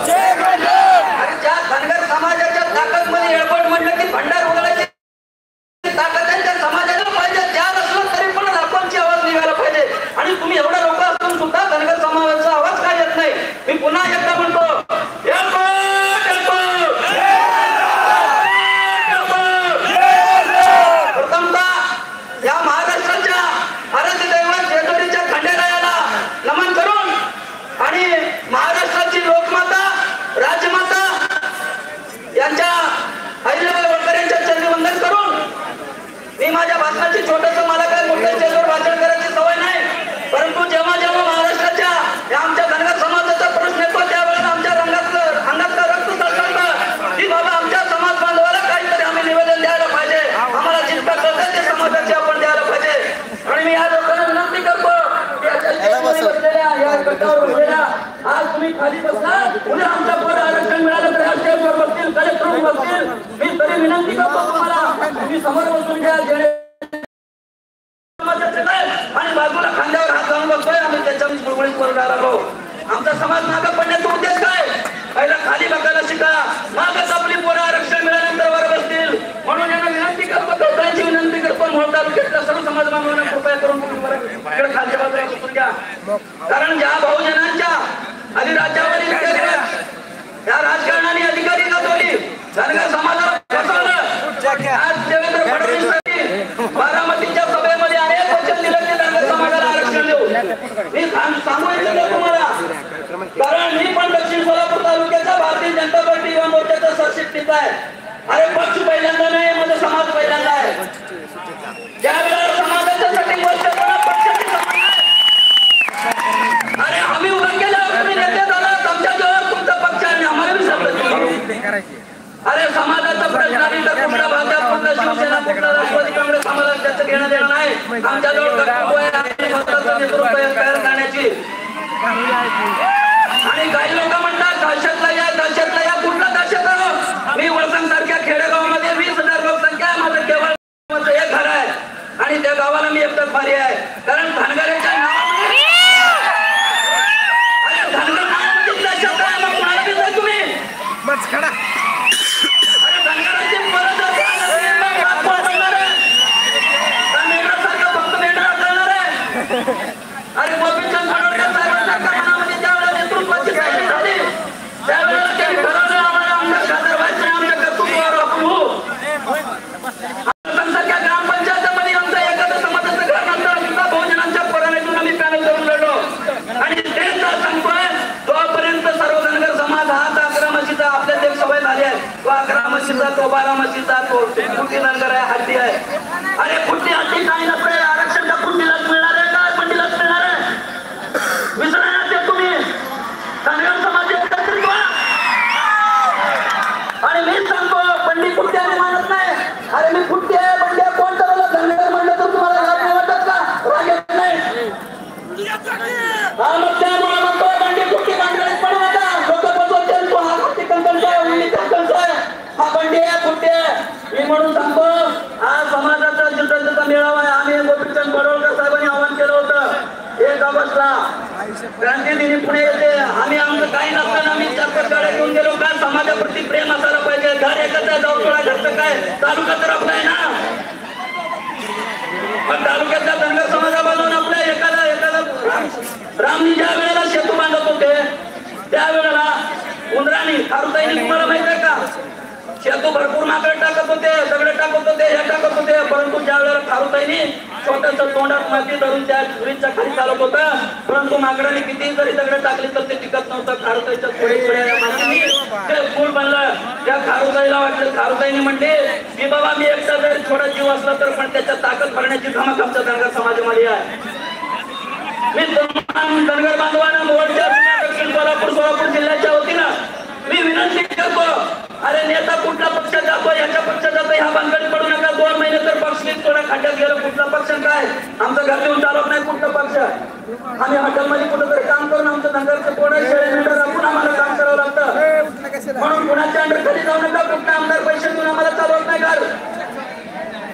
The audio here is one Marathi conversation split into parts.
आणि ज्या धनगर समाजाच्या ताकदमध्ये एळपट म्हणलं की भंडार उघडायची ताकद त्यांच्या समाजाला पाहिजे त्या नसलं तरी पण लाखोंची आवाज निघायला पाहिजे आणि तुम्ही एवढ्या लोक असून सुद्धा धनगर समाजाचा आवाज काय येत नाही मी पुन्हा एकदा म्हणतो एळपट, एळपट. एळपट. प्रथमतः या महाराष्ट्राच्या आराध्य दैवत जेजुरीच्या खंडेरायाला नमन करून आणि महाराष्ट्राची लोकमाता राजमाता यांच्या अहिल्याबाई होळकर यांच्या चंद्रवंदन करून मी माझ्या भाषणाची छोटस मला काय मोठ्या स्टेजवर भाषण करायची सवय नाही परंतु जेव्हा जेव्हा महाराष्ट्राच्या या आमच्या धनगर समाजाचा प्रश्न येतो त्यावेळेस आमच्या रंगातलं अंगातलं रक्त सळसळतं की बाबा आमच्या समाज बांधवाला काहीतरी आम्ही निवेदन द्यायला पाहिजे आम्हाला जितका कळतं ते समाजाचे आपण द्यायला पाहिजे आणि मी या लोकांना विनंती करतो की या चर्चेमध्ये बसलेल्या, या गटावर बसलेल्या, आज तुम्ही खाली बसला. उद्या आमच्या पद आरक्षण मिळालं तर या बसतील कलेक्टर बसतील. मी तरी विनंती करतो तुम्हाला तुम्ही समोर बसून घ्या जेणे आणि बाजूला खांद्यावर हात लावून बसतोय. आम्ही त्याच्या गुळगुळीत करून आलो आमचा समाज मागे पडण्याचा उद्देश काय? पहिला खाली बघायला शिका. मागच आपली पोरं आरक्षण मिळाल्यानंतर वर बसतील. म्हणून यांना विनंती करतो कवतांची विनंती करतो. म्हणून तालुक्यातल्या सर्व समाज बांधवांना कृपया करून तुम्ही खालच्या बाजूला बसून घ्या. कारण ज्या बहुजनांच्या अधिराज्यावरील केंद्रात या राजकारणाने अधिकारी धनगर समाजाला फसवलं. आज देवेंद्र फडणवीस यांनी बारामतीच्या सभेमध्ये अनेक वचन दिलं की धनगर समाजाला आरक्षण देऊ. मी सांग- सांगू इच्छितो तुम्हाला. कारण मी पण दक्षिण सोलापूर तालुक्याचा भारतीय जनता पार्टी युवा मोर्चाचा सरचिटणीस आहे. अरे पक्ष पहिल्यांदा नाही माझा समाज पहिल्यांदा आहे ज्या वेळेला समाजाच्या साठी वर्ष पक्षाची समान आहे अरे आम्ही उभं केलं तुम्ही नेते झाला आमच्या जवळ तुमचा पक्ष आहे आम्हाला विसरलं अरे समाजाचा प्रश्न आणि तर कुठला भाजप कुठला शिवसेना कुठला राष्ट्रवादी काँग्रेस आम्हाला त्याचं घेणं देणं नाही. आमच्याजवळ कर्तृत्व आहे आणि स्वतःचं नेतृत्व आहे तयार करण्याची. आणि काही लोक म्हणतात दहशतला या दहशतला या कुठला दहशत मी वळसंग सारख्या खेडेगावामध्ये वीस हजार लोकसंख्या माझं केवळ एक घर आहे. आणि त्या गावाला मी एकटाच भारी आहे कारण धनगराच्या नावामध्ये अरे धनगर नावामध्ये दहशत आहे मग कोणाला दिसतंय तुम्ही अरे धनगराची परत असते, आणि मग बाप कोण बनणार आहे? का मेंढरासारखं फक्त मेंढरा करणार आहे? अरे गोपीचंद खानोलकर साहेबांच्या मनामध्ये ज्यावेळेला नेतृत्वाची तयारी झाली, त्यावेळेला त्यांनी ठरवलं आम्हाला आमच्या खासदार व्हायचं आहे, आमच्या कर्तृत्वावर आपण होऊ. संसारख्या ग्रामपंचायतीमध्ये आमचं एखादं समाजाचं घर नसतं, सुद्धा बहुजनांच्या परवानगीतून आम्ही पॅनल करून लढलो. आणि तेच तर सांगतोय, जोपर्यंत सर्व धनगर समाज हा तर अकरा म्हशीचा आपल्या एक सवय वाघरा मशीद जातो बारा म्हशीचा जातो कुठे धनगर आहे हड्डी आहे. अरे कुठली हड्डी काही नसते हा कुठे मी म्हणून सांगतो हा समाजाचा जिल्ह्याचा मेळावा आहे. आम्ही गोपीचंद बडोलकर साहेबांनी आवाहन केलं होतं. एक ऑगस्टला क्रांतीदिनी पुणे येते. आम्ही आमचं काही नसताना आम्ही चार गाड्या घेऊन गेलो. का? समाजाप्रती प्रेम असायला पाहिजे. घर एकत्र जाऊन थोडा घरचं काय? तालुका तर आपला आहे ना? पण तालुक्यातल्या धनगर समाजापासून आपल्या एखादा एखादा रामनी ज्या वेळेला शेतू बांधत होते त्यावेळेला उंदराणी खारुताईने तुम्हाला माहीत आहे का? शेतू भरपूर माकड टाकत होते सगळे टाकत होते हे टाकत होते. परंतु ज्या वेळेला खारुताईने छोटस तोंडात माती धरून त्या झुरीच्या खाली चालत होतं परंतु माकडाने किती जरी दगड टाकले तर ते टिकत नव्हतं. खारुताईच्या थोडे थोड्या मातीने ते फूल बनलं. त्या खारुताईला वाटलं खारुताईने म्हणले की बाबा मी एकटा जरी थोडा जीव असला तर पण त्याच्या ताकद भरण्याची धमक आमच्या धनगर समाजामध्ये आहे. मी धनगर बांधवांना मोर्चा दक्षिण सोलापूर सोलापूर जिल्ह्याच्या वतीनं मी विनंती करतो. अरे नेता पक्ष जातो ह्या भानगडी पडू नका. दोन महिने तर पक्ष कोणा खड्ड्यात गेलं कुठला पक्ष काय? आमचं घर देऊन चालत नाही कुठला पक्ष? आम्ही हॉटेलमध्ये कुठंतरी काम करून आमचं धनगरचं कोणा शेळे आपण आम्हाला काम करावं लागतं. म्हणून कुणाच्या अंडर खाली जाऊ नका. कुठला आमदार पैसे देऊन आम्हाला चालवत नाही घर.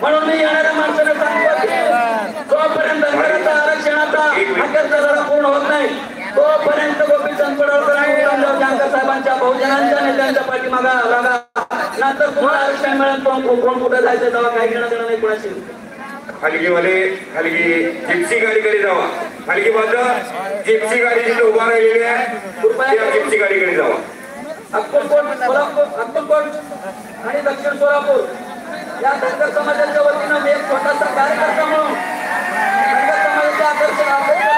म्हणून मी येणाऱ्या माणसाला सांगतो जोपर्यंत धनगराचा आरक्षणाचा हक्काचा लढा पूर्ण होत नाही. तोपर्यंत गोपी पडळकर आणि साहेबांच्या बहुजनांच्या नेत्यांच्या पाठीमागा लागा. नंतर तुम्हाला आरक्षण मिळेल कोण कोण कुठे जायचं तेव्हा काही घेणं देणं नाही कोणाशी? हलगीवाले हलगी जिप्सी गाडीकडे जावा. हलगी बाजू जिप्सी गाडी जिथे उभा राहिलेली आहे. त्या जिप्सी गाडीकडे जावा. अक्कलकोट सोलापूर अक्कलकोट आणि दक्षिण सोलापूर. या धनगर समाजाच्या वतीनं मी एक छोटासा कार्यकर्ता म्हणून धनगर समाजाच्या आकर्षणासाठी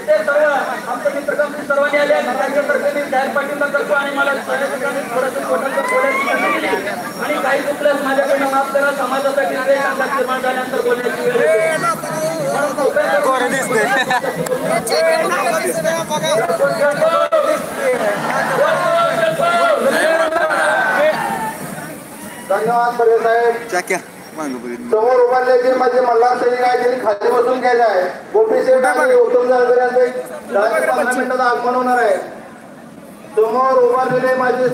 इथे सर्व आमचे मित्रगण सर्वांनी आले. त्यांच्यातर्फे मी जाहीर पाठिंबा करतो आणि मला सहयोगाने थोडंसं छोटंसं बोलायची संधी दिली आणि काही चुकल्यास माझ्याकडनं माफ करा समाजासाठी निर्माण झाल्यानंतर बोलण्याची धन्यवाद पर्वे साहेब. समोर उभारले माझे मल्हार सैनिक आहे त्यांनी खाली बसून घ्यायचे आहे गोपी शेठ आणि उत्तम जानकर यांचे दहा ते पंधरा मिनिटात आगमन होणार आहे. समोर उभारलेले माझे